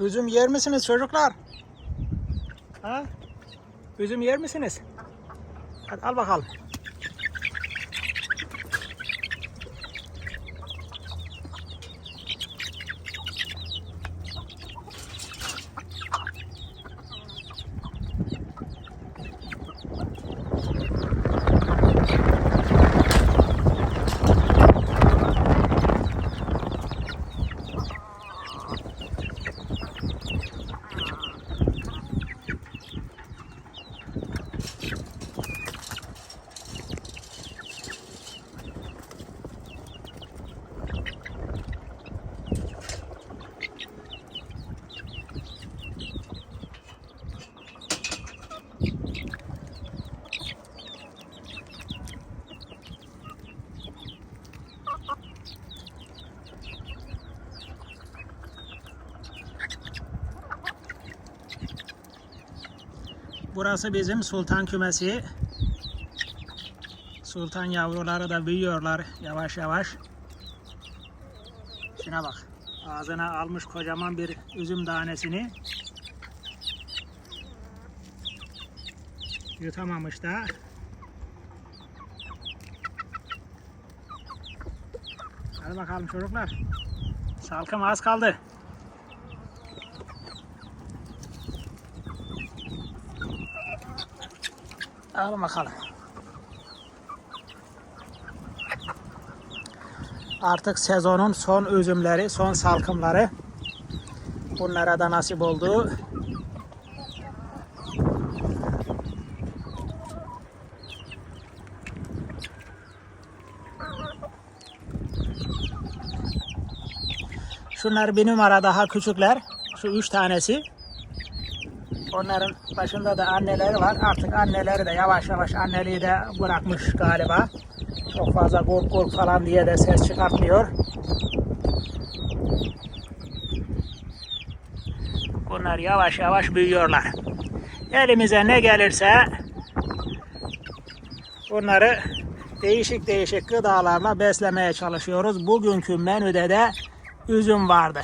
Üzüm yer misiniz çocuklar? Ha? Üzüm yer misiniz? Hadi al bakalım. Burası bizim sultan kümesi. Sultan yavruları da büyüyorlar yavaş yavaş. Şuna bak. Ağzına almış kocaman bir üzüm tanesini. Yutamamış da. Hadi bakalım çocuklar. Salkım az kaldı. Al bakalım. Artık sezonun son üzümleri, son salkımları. Bunlara da nasip oldu. Şunlar bir numara daha küçükler. Şu üç tanesi. Onların başında da anneleri var. Artık anneleri de yavaş yavaş anneliği de bırakmış galiba. Çok fazla kork kork falan diye de ses çıkartmıyor. Bunlar yavaş yavaş büyüyorlar. Elimize ne gelirse bunları değişik değişik gıdalarla beslemeye çalışıyoruz. Bugünkü menüde de üzüm vardı.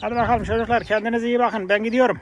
Hadi bakalım çocuklar kendinize iyi bakın. Ben gidiyorum.